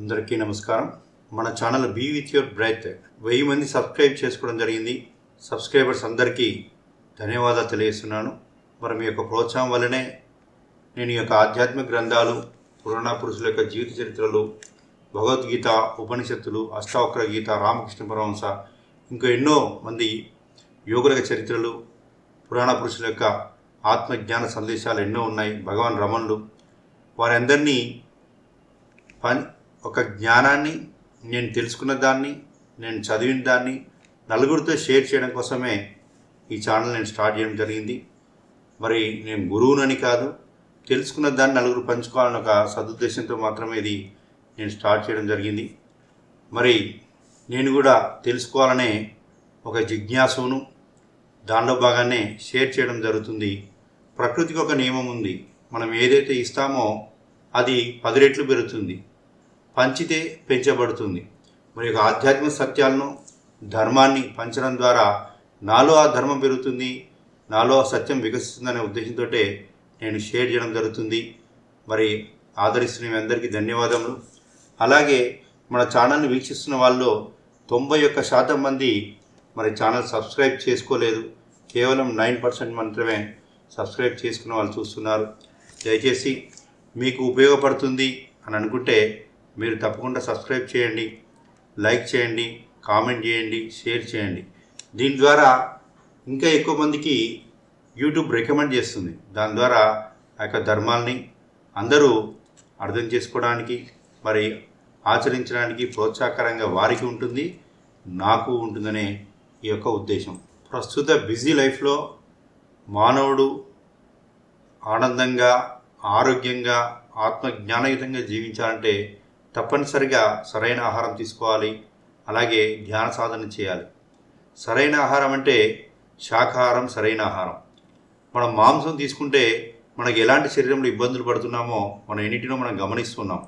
అందరికీ నమస్కారం. మన channel be with your breath వెయ్యి మంది సబ్స్క్రైబ్ చేసుకోవడం జరిగింది. సబ్స్క్రైబర్స్ అందరికీ ధన్యవాదాలు తెలియజేస్తున్నాను. మరి మీ యొక్క ప్రోత్సాహం వల్లనే నేను ఈ యొక్క ఆధ్యాత్మిక గ్రంథాలు పురాణ పురుషుల యొక్క జీవిత చరిత్రలు భగవద్గీత ఉపనిషత్తులు అష్టావక్ర గీత రామకృష్ణ పరమహంస ఇంకా ఎన్నో మంది యోగుల చరిత్రలు పురాణ పురుషుల యొక్క ఆత్మజ్ఞాన సందేశాలు ఎన్నో ఉన్నాయి. భగవాన్ రమణులు వారందరినీ పని ఒక జ్ఞానాన్ని నేను తెలుసుకున్న దాన్ని నేను చదివిన దాన్ని నలుగురితో షేర్ చేయడం కోసమే ఈ ఛానల్ నేను స్టార్ట్ చేయడం జరిగింది. మరి నేను గురువునని కాదు తెలుసుకున్న దాన్ని నలుగురు పంచుకోవాలని ఒక సదుద్దేశంతో మాత్రమే ఇది నేను స్టార్ట్ చేయడం జరిగింది. మరి నేను కూడా తెలుసుకోవాలనే ఒక జిజ్ఞాసును దానిలో భాగానే షేర్ చేయడం జరుగుతుంది. ప్రకృతికి ఒక నియమం ఉంది. మనం ఏదైతే ఇస్తామో అది పది రెట్లు పెరుగుతుంది. పంచితే పెంచబడుతుంది. మరి యొక్క ఆధ్యాత్మిక సత్యాలను ధర్మాన్ని పంచడం ద్వారా నాలో ఆ ధర్మం పెరుగుతుంది నాలో ఆ సత్యం వికసిస్తుందనే ఉద్దేశంతో నేను షేర్ చేయడం జరుగుతుంది. మరి ఆదరిస్తున్న మీ అందరికీ ధన్యవాదములు. అలాగే మన ఛానల్ని వీక్షిస్తున్న వాళ్ళు తొంభై ఒక్క శాతం మంది మరి ఛానల్ సబ్స్క్రైబ్ చేసుకోలేదు. కేవలం నైన్ పర్సెంట్ మాత్రమే సబ్స్క్రైబ్ చేసుకున్న వాళ్ళు చూస్తున్నారు. దయచేసి మీకు ఉపయోగపడుతుంది అని అనుకుంటే మీరు తప్పకుండా సబ్స్క్రైబ్ చేయండి లైక్ చేయండి కామెంట్ చేయండి షేర్ చేయండి. దీని ద్వారా ఇంకా ఎక్కువ మందికి యూట్యూబ్ రికమెండ్ చేస్తుంది. దాని ద్వారా ఆ యొక్క ధర్మాల్ని అందరూ అర్థం చేసుకోవడానికి మరి ఆచరించడానికి ప్రోత్సాహకరంగా వారికి ఉంటుంది నాకు ఉంటుందనే ఈ యొక్క ఉద్దేశం. ప్రస్తుత బిజీ లైఫ్లో మానవుడు ఆనందంగా ఆరోగ్యంగా ఆత్మజ్ఞానయుతంగా జీవించాలంటే తప్పనిసరిగా సరైన ఆహారం తీసుకోవాలి. అలాగే ధ్యాన సాధన చేయాలి. సరైన ఆహారం అంటే శాకాహారం సరైన ఆహారం. మనం మాంసం తీసుకుంటే మనకు ఎలాంటి శరీరంలో ఇబ్బందులు పడుతున్నామో మన ఎన్నిటినో మనం గమనిస్తున్నాం.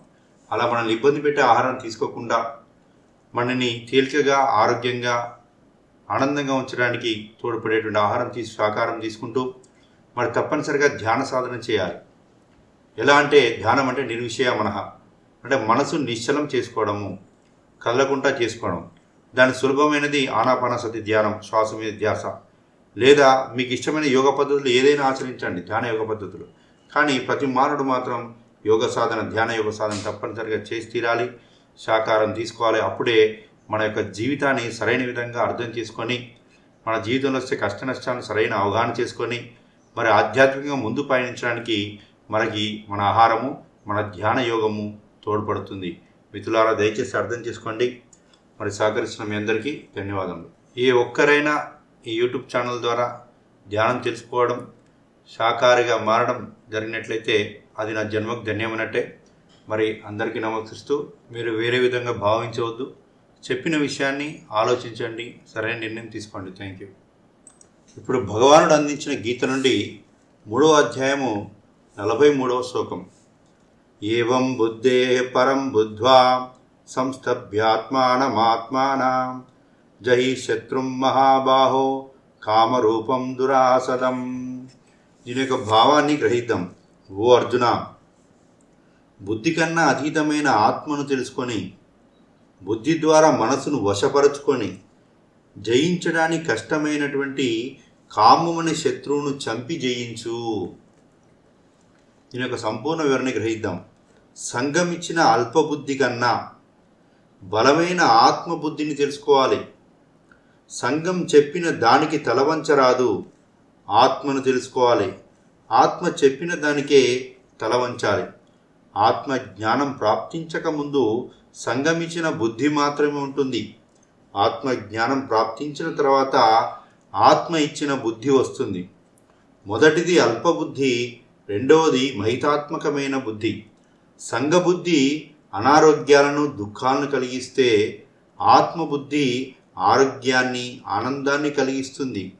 అలా మనల్ని ఇబ్బంది పెట్టే ఆహారం తీసుకోకుండా మనని తేలికగా ఆరోగ్యంగా ఆనందంగా ఉంచడానికి తోడ్పడేటువంటి ఆహారం తీసు శాకాహారం తీసుకుంటూ మరి తప్పనిసరిగా ధ్యాన సాధన చేయాలి. ఎలా అంటే ధ్యానం అంటే నిర్విషయ మనహ అంటే మనసు నిశ్చలం చేసుకోవడము కదలకుండా చేసుకోవడం. దాని సులభమైనది ఆనాపానసతి ధ్యానం శ్వాస మీద ధ్యాస. లేదా మీకు ఇష్టమైన యోగ పద్ధతులు ఏదైనా ఆచరించండి ధ్యాన యోగ పద్ధతులు. కానీ ప్రతి మానవుడు మాత్రం యోగ సాధన ధ్యాన యోగ సాధన తప్పనిసరిగా చేసి తీరాలి శాకారం తీసుకోవాలి. అప్పుడే మన యొక్క జీవితాన్ని సరైన విధంగా అర్థం చేసుకొని మన జీవితంలో వచ్చే కష్ట నష్టాలను సరైన అవగాహన చేసుకొని మరి ఆధ్యాత్మికంగా ముందు పయనించడానికి మనకి మన ఆహారము మన ధ్యాన యోగము తోడ్పడుతుంది. మిత్రులారా దయచేసి అర్థం చేసుకోండి. మరి సహకరిస్తున్న మీ అందరికీ ధన్యవాదములు. ఏ ఒక్కరైనా ఈ యూట్యూబ్ ఛానల్ ద్వారా ధ్యానం తెలుసుకోవడం శాకారిగా మారడం జరిగినట్లయితే అది నా జన్మకు ధన్యమైనట్టే. మరి అందరికీ నమస్కరిస్తూ మీరు వేరే విధంగా భావించవద్దు. చెప్పిన విషయాన్ని ఆలోచించండి. సరైన నిర్ణయం తీసుకోండి. Thank you. ఇప్పుడు భగవానుడు అందించిన గీత నుండి మూడవ అధ్యాయము నలభై మూడవ శ్లోకం. ఏం బుద్ధే పరం బుద్ధ్వా సంస్థభ్యాత్మానమాత్మాన. జహి శత్రుం మహాబాహో కామరూపం దురాసదం. దీని యొక్క భావాన్ని గ్రహిద్దాం ఓ అర్జున బుద్ధి కన్నా అతీతమైన ఆత్మను తెలుసుకొని బుద్ధి ద్వారా మనసును వశపరుచుకొని జయించడానికి కష్టమైనటువంటి కామమని శత్రువును చంపి జయించు. దీని యొక్క సంపూర్ణ వివరణ గ్రహిద్దాం. సంగమిచ్చిన అల్పబుద్ధి కన్నా బలమైన ఆత్మబుద్ధిని తెలుసుకోవాలి. సంఘం చెప్పిన దానికి తలవంచరాదు ఆత్మను తెలుసుకోవాలి. ఆత్మ చెప్పిన దానికే తలవంచాలి. ఆత్మ జ్ఞానం ప్రాప్తించక ముందు సంగమించిన బుద్ధి మాత్రమే ఉంటుంది. ఆత్మ జ్ఞానం ప్రాప్తించిన తర్వాత ఆత్మ ఇచ్చిన బుద్ధి వస్తుంది. మొదటిది అల్పబుద్ధి రెండవది మహితాత్మకమైన బుద్ధి. సంఘబుద్ధి అనారోగ్యాలను దుఃఖాలను కలిగిస్తే ఆత్మబుద్ధి ఆరోగ్యాన్ని ఆనందాన్ని కలిగిస్తుంది.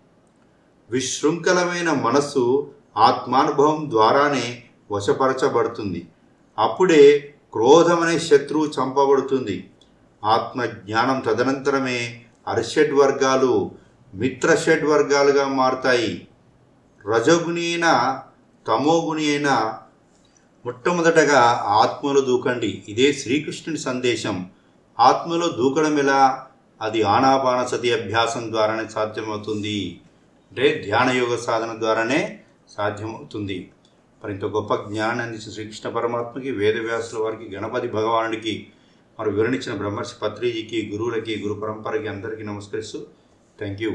విశృంఖలమైన మనస్సు ఆత్మానుభవం ద్వారానే వశపరచబడుతుంది. అప్పుడే క్రోధమనే శత్రువు చంపబడుతుంది. ఆత్మజ్ఞానం తదనంతరమే అర్షడ్ వర్గాలు మిత్ర షడ్ వర్గాలుగా మారతాయి. రజగుణీన తమోగుణి అయిన మొట్టమొదటగా ఆత్మలో దూకండి. ఇదే శ్రీకృష్ణుని సందేశం. ఆత్మలో దూకడం ఎలా? అది ఆనాపానసతి అభ్యాసం ద్వారానే సాధ్యమవుతుంది. అంటే ధ్యాన యోగ సాధన ద్వారానే సాధ్యమవుతుంది. మరి ఇంత గొప్ప జ్ఞానాన్ని శ్రీకృష్ణ పరమాత్మకి వేదవ్యాసుల వారికి గణపతి భగవానుడికి మరి వివరణించిన బ్రహ్మర్షి పత్రిజీకి గురువులకి గురు పరంపరకి అందరికీ నమస్కరిస్తూ థ్యాంక్ యూ.